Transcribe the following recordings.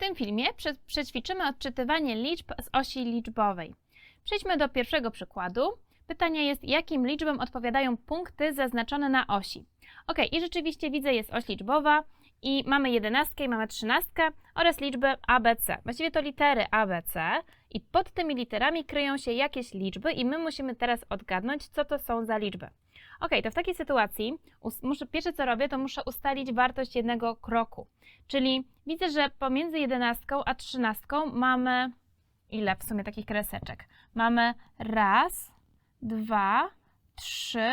tym filmie prze- przećwiczymy odczytywanie liczb z osi liczbowej. Przejdźmy do pierwszego przykładu. Pytanie jest, jakim liczbom odpowiadają punkty zaznaczone na osi. Ok, i rzeczywiście widzę, jest oś liczbowa i mamy jedenastkę i mamy trzynastkę oraz liczby ABC. Właściwie to litery ABC i pod tymi literami kryją się jakieś liczby i my musimy teraz odgadnąć, co to są za liczby. Ok, to w takiej sytuacji us- muszę, pierwsze co robię, to muszę ustalić wartość jednego kroku. Czyli widzę, że pomiędzy jedenastką a trzynastką mamy ile w sumie takich kreseczek? Mamy raz, dwa, trzy,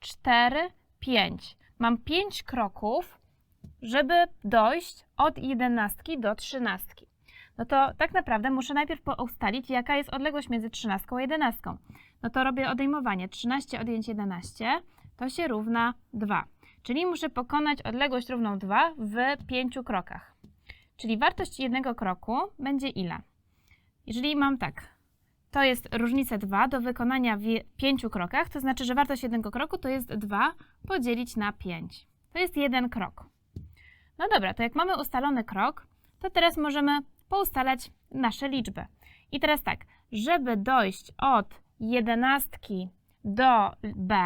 cztery, pięć. Mam pięć kroków, żeby dojść od jedenastki do trzynastki. No to tak naprawdę muszę najpierw ustalić, jaka jest odległość między trzynastką a jedenastką. No to robię odejmowanie. 13 odjąć 11 to się równa 2. Czyli muszę pokonać odległość równą 2 w 5 krokach. Czyli wartość jednego kroku będzie ile? Jeżeli mam tak, to jest różnica 2 do wykonania w 5 krokach, to znaczy, że wartość jednego kroku to jest 2 podzielić na 5. To jest jeden krok. No dobra, to jak mamy ustalony krok, to teraz możemy poustalać nasze liczby. I teraz tak, żeby dojść od jedenastki do B,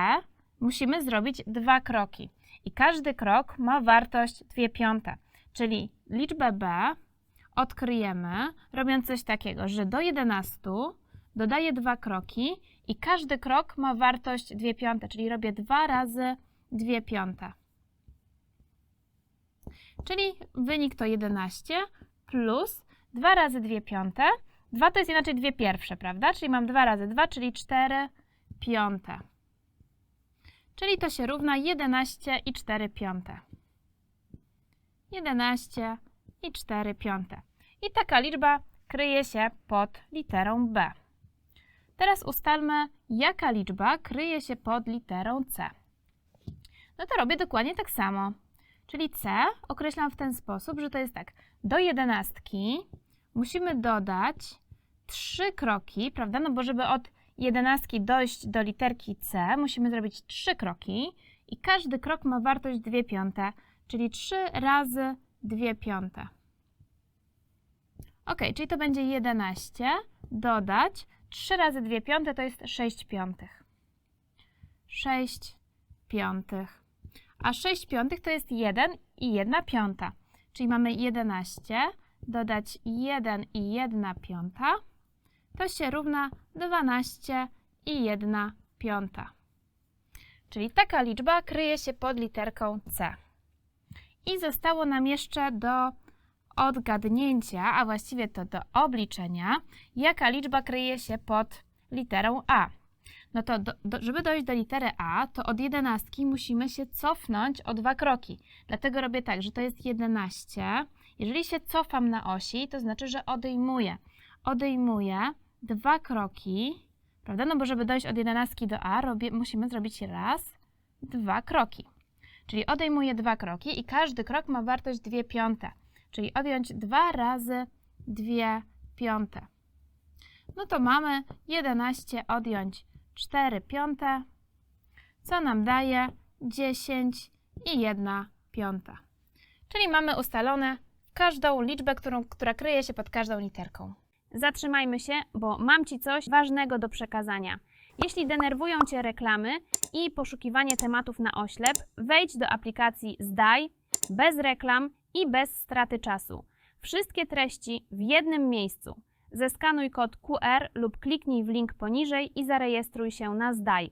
musimy zrobić dwa kroki. I każdy krok ma wartość 2 piąte. Czyli liczbę B odkryjemy, robiąc coś takiego, że do 11 dodaję dwa kroki i każdy krok ma wartość 2 piąte, czyli robię 2 razy 2 piąte. Czyli wynik to 11 plus 2 razy 2 piąte. 2 to jest inaczej 2 pierwsze, prawda? Czyli mam 2 razy 2, czyli 4 piąte. Czyli to się równa 11 i 4 piąte. 11 i 4 piąte. I taka liczba kryje się pod literą B. Teraz ustalmy, jaka liczba kryje się pod literą C. No to robię dokładnie tak samo. Czyli C określam w ten sposób, że to jest tak. Do jedenastki musimy dodać trzy kroki, prawda? No bo żeby od jedenastki dojść do literki C, musimy zrobić trzy kroki i każdy krok ma wartość 2 piąte, czyli 3 razy 2 piąte. Ok, czyli to będzie 11 dodać 3 razy 2 piąte to jest 6 piątych. 6 piątych. A 6 piątych to jest 1 i 1 piąta. Czyli mamy 11 dodać 1 i 1 piąta to się równa 12 i 1 piąta. Czyli taka liczba kryje się pod literką C. I zostało nam jeszcze do odgadnięcia, a właściwie to do obliczenia, jaka liczba kryje się pod literą A. No to, do, do, żeby dojść do litery A, to od 11 musimy się cofnąć o dwa kroki. Dlatego robię tak, że to jest 11. Jeżeli się cofam na osi, to znaczy, że odejmuję. Odejmuję dwa kroki, prawda? No bo żeby dojść od 11 do A, robię, musimy zrobić raz, dwa kroki. Czyli odejmuję dwa kroki i każdy krok ma wartość 2 piąte. Czyli odjąć dwa razy 2 piąte. No to mamy 11 odjąć 4 piąte, co nam daje 10 i 1 piąta. Czyli mamy ustalone każdą liczbę, którą, która kryje się pod każdą literką. Zatrzymajmy się, bo mam Ci coś ważnego do przekazania. Jeśli denerwują Cię reklamy i poszukiwanie tematów na oślep, wejdź do aplikacji Zdaj bez reklam i bez straty czasu. Wszystkie treści w jednym miejscu. Zeskanuj kod QR lub kliknij w link poniżej i zarejestruj się na Zdaj.